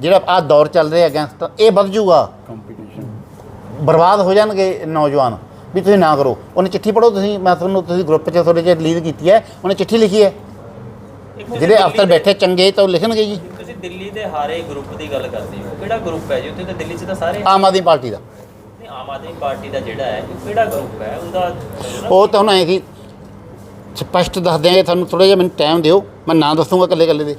ਜਿਹੜਾ ਆ ਦੌਰ ਚੱਲ ਰਿਹਾ ਗੈਂਗਸਟਰ ਇਹ ਵੱਧ ਜੂਗਾ ਬਰਬਾਦ ਹੋ ਜਾਣਗੇ ਨੌਜਵਾਨ। ਵੀ ਤੁਸੀਂ ਨਾ ਕਰੋ। ਉਹਨੇ ਚਿੱਠੀ ਪੜੋ ਤੁਸੀਂ ਮੈਂ ਤੁਹਾਨੂੰ ਤੁਸੀਂ ਗਰੁੱਪ 'ਚ ਤੁਹਾਡੇ 'ਚ ਲੀਡ ਕੀਤੀ ਹੈ ਉਹਨੇ ਚਿੱਠੀ ਲਿਖੀ ਹੈ। ਜਿਹੜੇ ਅਫਸਰ ਬੈਠੇ ਚੰਗੇ ਤਾਂ ਉਹ ਲਿਖਣਗੇ ਜੀ। ਤੁਸੀਂ ਦਿੱਲੀ ਦੇ ਹਾਰੇ ਗਰੁੱਪ ਦੀ ਗੱਲ ਕਰਦੇ ਹੋ। ਕਿਹੜਾ ਗਰੁੱਪ ਹੈ ਜੀ? ਉੱਥੇ ਤਾਂ ਦਿੱਲੀ 'ਚ ਤਾਂ ਸਾਰੇ ਆਮ ਆਦਮੀ ਪਾਰਟੀ ਦਾ। ਨਹੀਂ, ਆਮ ਆਦਮੀ ਪਾਰਟੀ ਦਾ ਜਿਹੜਾ ਹੈ ਉਹ ਕਿਹੜਾ ਗਰੁੱਪ ਹੈ? ਉਹਦਾ ਉਹ ਤਾਂ ਹੁਣ ਐਂ ਕਿ ਸਪਸ਼ਟ ਦੱਸ ਦਿਆਂਗੇ ਤੁਹਾਨੂੰ ਥੋੜਾ ਜਿਹਾ ਮੈਨੂੰ ਟਾਈਮ ਦਿਓ ਮੈਂ ਨਾਂ ਦੱਸੂਗਾ ਇਕੱਲੇ ਇਕੱਲੇ ਦੇ।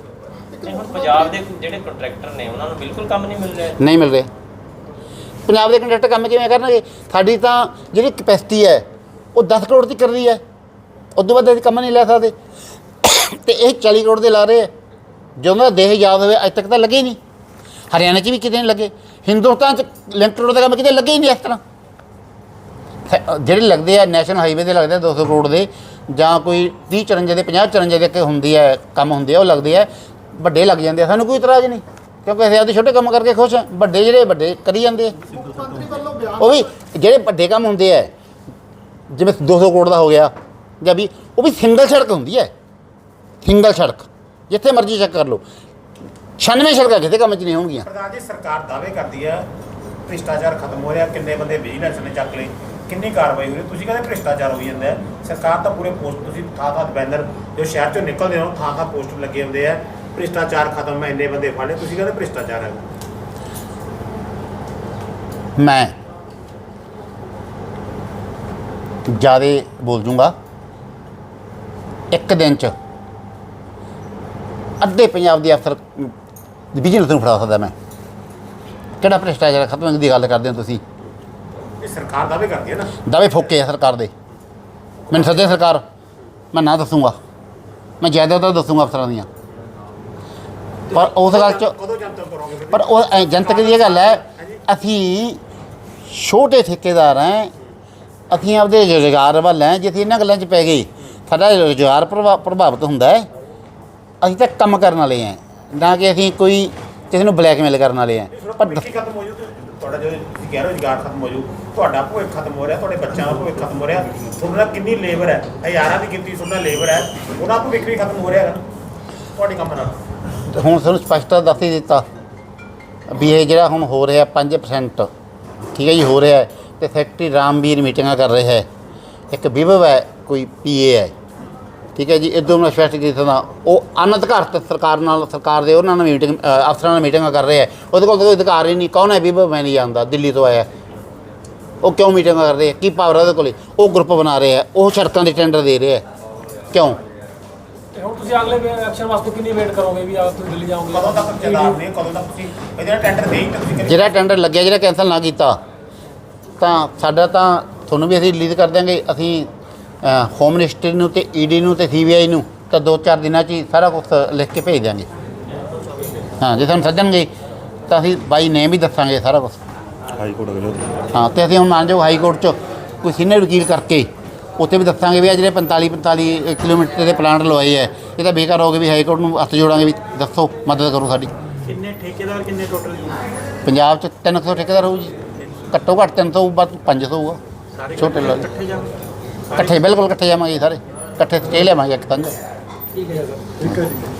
ਨਹੀਂ, ਹੁਣ ਪੰਜਾਬ ਦੇ ਜਿਹੜੇ ਕੰਟਰੈਕਟਰ ਨੇ ਉਹਨਾਂ ਨੂੰ ਬਿਲਕੁਲ ਕੰਮ ਨਹੀਂ ਮਿਲ ਰਿਹਾ। ਨਹੀਂ ਮਿਲ ਰਹੇ। ਪੰਜਾਬ ਦੇ ਕੰਟਰੈਕਟਰ ਕੰਮ ਕਿਵੇਂ ਕਰਨਗੇ? ਸਾਡੀ ਤਾਂ ਜਿਹੜੀ ਕਪੈਸਿਟੀ ਹੈ ਉਹ 10 ਕਰੋੜ ਦੀ ਕਰ ਰਹੀ ਹੈ। ਉਸ ਤੋਂ ਬਾਅਦ ਅਸੀਂ ਕੰਮ ਨਹੀਂ ਲੈ ਸਕਦੇ। ਤੇ ਇਹ 40 ਕਰੋੜ ਦੇ ਲਾ ਰਹੇ ਹੈ। ਜਦੋਂ ਦਾ ਦੇਹ ਯਾਦ ਹੋਵੇ ਅੱਜ ਤੱਕ ਤਾਂ ਲੱਗੇ ਹੀ ਨਹੀਂ। ਹਰਿਆਣਾ 'ਚ ਵੀ ਕਿਤੇ ਨਹੀਂ ਲੱਗੇ। ਹਿੰਦੁਸਤਾਨ 'ਚ ਲਿੰਕ ਰੋਡ ਦਾ ਕੰਮ ਕਿਤੇ ਲੱਗੇ ਹੀ ਨਹੀਂ ਇਸ ਤਰ੍ਹਾਂ। ਜਿਹੜੇ ਲੱਗਦੇ ਆ ਨੈਸ਼ਨਲ ਹਾਈਵੇ ਦੇ ਲੱਗਦੇ ਆ 200 ਕਰੋੜ ਦੇ ਜਾਂ ਕੋਈ 30 54 ਦੇ 50 54 ਦੇ ਕਿ ਹੁੰਦੀ ਹੈ ਕੰਮ ਹੁੰਦੇ ਆ ਉਹ ਲੱਗਦੇ ਆ। ਵੱਡੇ ਲੱਗ ਜਾਂਦੇ ਆ ਸਾਨੂੰ ਕੋਈ ਇਤਰਾਜ਼ ਨਹੀਂ ਕਿਉਂਕਿ ਅਸੀਂ ਆਪਦੇ ਛੋਟੇ ਕੰਮ ਕਰਕੇ ਖੁਸ਼ ਹਾਂ ਵੱਡੇ ਜਿਹੜੇ ਵੱਡੇ ਕਰੀ ਜਾਂਦੇ ਆ। ਉਹ ਵੀ ਜਿਹੜੇ ਵੱਡੇ ਕੰਮ ਹੁੰਦੇ ਆ ਜਿਵੇਂ 200 ਕਰੋੜ ਦਾ ਹੋ ਗਿਆ ਜਾਂ ਵੀ ਉਹ ਵੀ ਸਿੰਗਲ ਸੜਕ ਹੁੰਦੀ ਹੈ ਸਿੰਗਲ ਸੜਕ ਜਿੱਥੇ ਮਰਜ਼ੀ ਚੈੱਕ ਕਰ ਲਓ 96 ਸੜਕਾਂ ਕਿਸੇ ਕੰਮ 'ਚ ਨਹੀਂ ਹੋਣਗੀਆਂ। ਪ੍ਰਧਾਨ ਜੀ ਸਰਕਾਰ ਦਾਅਵੇ ਕਰਦੀ ਹੈ ਭ੍ਰਿਸ਼ਟਾਚਾਰ ਖਤਮ ਹੋ ਰਿਹਾ ਕਿੰਨੇ ਬੰਦੇ ਵਿਜੀਲੈਂਸ ਨੇ ਚੱਕ ਲਏ ਕਿੰਨੀ ਕਾਰਵਾਈ ਹੋ ਰਹੀ ਤੁਸੀਂ ਕਹਿੰਦੇ ਭ੍ਰਿਸ਼ਟਾਚਾਰ ਹੋਈ ਜਾਂਦਾ ਹੈ। ਸਰਕਾਰ ਤਾਂ ਪੂਰੇ ਪੋਸਟ ਤੁਸੀਂ ਥਾਂ ਥਾਂ ਬੈਨਰ ਜੋ ਸ਼ਹਿਰ ਚੋਂ ਨਿਕਲਦੇ ਹੋ ਥਾਂ ਥਾਂ ਪੋਸਟ ਲੱਗੇ ਹੁੰਦੇ ਆ। ਭ੍ਰਿਸ਼ਟਾਚਾਰ ਖਤਮ ਹੈ ਇੰਨੇ ਬੰਦੇ ਫੜੇ ਤੁਸੀਂ ਕਹਿੰਦੇ ਭ੍ਰਿਸ਼ਟਾਚਾਰ ਹੈ। ਮੈਂ ਜਿਆਦੇ ਬੋਲ ਜੂੰਗਾ। ਇੱਕ ਦਿਨ ਚ ਅੱਧੇ ਪੰਜਾਬ ਦੇ ਅਫਸਰ ਵਿਜੀਲੈਂਸ ਨੂੰ ਫੜਾ ਸਕਦਾ ਮੈਂ। ਕਿਹੜਾ ਭ੍ਰਿਸ਼ਟਾਚਾਰ ਖਤਮ ਦੀ ਗੱਲ ਕਰਦੇ ਹੋ ਤੁਸੀਂ? ਇਹ ਸਰਕਾਰ ਦਾਅਵੇ ਕਰਦੀ ਹੈ ਨਾ। ਦਾਅਵੇ ਫੋਕੇ ਆ ਸਰਕਾਰ ਦੇ। ਮੈਨੂੰ ਸੱਦੇ ਸਰਕਾਰ ਮੈਂ ਨਾ ਦੱਸੂਗਾ। ਮੈਂ ਜਾਇਦਾਦਾਂ ਦੱਸੂਗਾ ਅਫਸਰਾਂ ਦੀਆਂ। ਪਰ ਉਸ ਗੱਲ ਚ ਕਦੋਂ ਜਨਤਕ ਕਰੋਗੇ ਫਿਰ? ਪਰ ਉਹ ਐਂ ਜਨਤਕ ਦੀ ਇਹ ਗੱਲ ਹੈ ਅਸੀਂ ਛੋਟੇ ਠੇਕੇਦਾਰ ਹਾਂ ਅਸੀਂ ਆਪਦੇ ਰੁਜ਼ਗਾਰ ਵੱਲ ਹੈ ਜੇ ਅਸੀਂ ਇਹਨਾਂ ਗੱਲਾਂ 'ਚ ਪੈ ਗਏ ਸਾਡਾ ਰੁਜ਼ਗਾਰ ਪ੍ਰਭਾ- ਪ੍ਰਭਾਵਿਤ ਹੁੰਦਾ ਹੈ। ਅਸੀਂ ਤਾਂ ਕੰਮ ਕਰਨ ਵਾਲੇ ਹਾਂ ਨਾ ਕਿ ਅਸੀਂ ਕੋਈ ਕਿਸੇ ਨੂੰ ਬਲੈਕਮੇਲ ਕਰਨ ਵਾਲੇ ਹਾਂ। ਪਰ ਖਤਮ ਹੋ ਜੂ ਤੁਹਾਡਾ ਜੋ ਤੁਸੀਂ ਕਹਿ ਰਹੇ ਹੋ ਰੁਜ਼ਗਾਰ ਖਤਮ ਹੋ ਜੂ ਤੁਹਾਡਾ ਭਵਿੱਖ ਖਤਮ ਹੋ ਰਿਹਾ ਤੁਹਾਡੇ ਬੱਚਿਆਂ ਦਾ ਭਵਿੱਖ ਖਤਮ ਹੋ ਰਿਹਾ ਤੁਹਾਡੇ ਨਾਲ ਕਿੰਨੀ ਲੇਬਰ ਹੈ? ਹਜ਼ਾਰਾਂ ਦੀ ਗਿਣਤੀ ਤੁਹਾਡਾ ਲੇਬਰ ਹੈ ਉਹਨਾਂ ਭਵਿੱਖ ਵੀ ਖਤਮ ਹੋ ਰਿਹਾ ਹੈ ਨਾ ਤੁਹਾਡੀ ਕੰਮ ਨਾਲ। ਹੁਣ ਤੁਹਾਨੂੰ ਸਪਸ਼ਟ ਦੱਸ ਹੀ ਦਿੱਤਾ ਵੀ ਇਹ ਜਿਹੜਾ ਹੁਣ ਹੋ ਰਿਹਾ 5% ਠੀਕ ਹੈ ਜੀ, ਹੋ ਰਿਹਾ ਹੈ ਤੇ ਫੈਕਟਰੀ ਰਾਮਵੀਰ ਮੀਟਿੰਗਾਂ ਕਰ ਰਿਹਾ ਹੈ। ਇੱਕ ਵਿਭਵ ਹੈ, ਕੋਈ ਪੀਏ ਹੈ, ਠੀਕ ਹੈ ਜੀ ਇਦੋਂ ਮੈਂ ਸਪਸ਼ਟ ਕੀਤਾ ਤਾਂ ਉਹ ਅਨਧਿਕਾਰਤ ਸਰਕਾਰ ਨਾਲ, ਸਰਕਾਰ ਦੇ ਉਹਨਾਂ ਨਾਲ ਮੀਟਿੰਗ ਅਫਸਰਾਂ ਨਾਲ ਮੀਟਿੰਗਾਂ ਕਰ ਰਿਹਾ ਹੈ। ਉਹਦੇ ਕੋਲ ਕੋਈ ਅਧਿਕਾਰ ਹੀ ਨਹੀਂ, ਕੌਣ ਹੈ ਵਿਭਵ ਮੈਂ ਨਹੀਂ ਜਾਣਦਾ, ਦਿੱਲੀ ਤੋਂ ਆਇਆ। ਉਹ ਕਿਉਂ ਮੀਟਿੰਗਾਂ ਕਰ ਰਿਹਾ ਕੀ ਪਾਵਰ ਹੈ ਉਹਦੇ ਕੋਲੇ? ਉਹ ਗਰੁੱਪ ਬਣਾ ਰਿਹਾ ਉਹ ਸੜਕਾਂ ਦੇ ਟੈਂਡਰ ਦੇ ਰਿਹਾ ਕਿਉਂ? ਹੁਣ ਤੁਸੀਂ ਅਗਲੇ ਐਕਸ਼ਨ ਵਾਸਤੇ ਕਿੰਨੀ ਵੇਟ ਕਰੋਗੇ ਵੀ ਆ ਤੁਸੀਂ ਦਿੱਲੀ ਜਾਓਗੇ? ਕਦੋਂ ਤੱਕ ਜਵਾਬ ਨਹੀਂ ਕਦੋਂ ਤੱਕ ਤੁਸੀਂ ਇਹ ਜਿਹੜਾ ਟੈਂਡਰ ਦੇ ਹੀ ਤਾਂ ਤੁਸੀਂ ਕਰੀ ਜਿਹੜਾ ਟੈਂਡਰ ਲੱਗਿਆ ਜਿਹੜਾ ਕੈਂਸਲ ਨਾ ਕੀਤਾ ਤਾਂ ਸਾਡਾ ਤਾਂ ਤੁਹਾਨੂੰ ਵੀ ਅਸੀਂ ਰਿਲੀਜ਼ ਕਰ ਦਿਆਂਗੇ। ਅਸੀਂ ਅ, ਹੋਮ ਮਿਨਿਸਟਰੀ ਨੂੰ ਤੇ ਈਡੀ ਨੂੰ ਤੇ ਸੀਬੀਆਈ ਨੂੰ ਤਾਂ ਦੋ ਚਾਰ ਦਿਨਾਂ 'ਚ ਹੀ ਸਾਰਾ ਕੁਝ ਲਿਖ ਕੇ ਭੇਜ ਦਿਆਂਗੇ। ਹਾਂ ਜੇ ਸਾਨੂੰ ਸੱਜਣਗੇ ਤਾਂ ਅਸੀਂ ਬਾਈ ਨੇਮ ਵੀ ਦੱਸਾਂਗੇ ਸਾਰਾ ਕੁਝ ਹਾਈ ਕੋਰਟ ਅਗਲੇ ਹਾਂ ਤੇ ਅਸੀਂ ਹੁਣ ਮੰਨ ਜਾਓ ਹਾਈ ਕੋਰਟ 'ਚ ਕੋਈ ਸੀਨੀਅਰ ਵਕੀਲ ਕਰਕੇ ਉੱਥੇ ਵੀ ਦੱਸਾਂਗੇ ਵੀ ਆ ਜਿਹੜੇ 45 45 ਕਿਲੋਮੀਟਰ ਦੇ ਪਲਾਂਟ ਲਵਾਏ ਐ ਇਹ ਤਾਂ ਬੇਕਾਰ ਹੋ ਗਏ ਵੀ ਹਾਈ ਕੋਰਟ ਨੂੰ ਹੱਥ ਜੋੜਾਂਗੇ ਵੀ ਦੱਸੋ ਮਦਦ ਕਰੋ ਸਾਡੀ। ਕਿੰਨੇ ਠੇਕੇਦਾਰ ਕਿੰਨੇ ਟੋਟਲ ਪੰਜਾਬ 'ਚ 300 ਠੇਕੇਦਾਰ ਹੋਊ ਜੀ। ਘੱਟੋ ਘੱਟ 300 ਵੱਧ 500 ਹੋਊਗਾ। ਛੋਟੇ ਲੋਕ ਇਕੱਠੇ ਬਿਲਕੁਲ ਇਕੱਠੇ ਜਾਵਾਂਗੇ ਸਾਰੇ। ਇਕੱਠੇ ਸਟੇ ਲਿਆਵਾਂਗੇ ਇੱਕ ਤੰਗ। ਠੀਕ ਹੈ ਸਰ ਠੀਕ ਹੈ ਜੀ।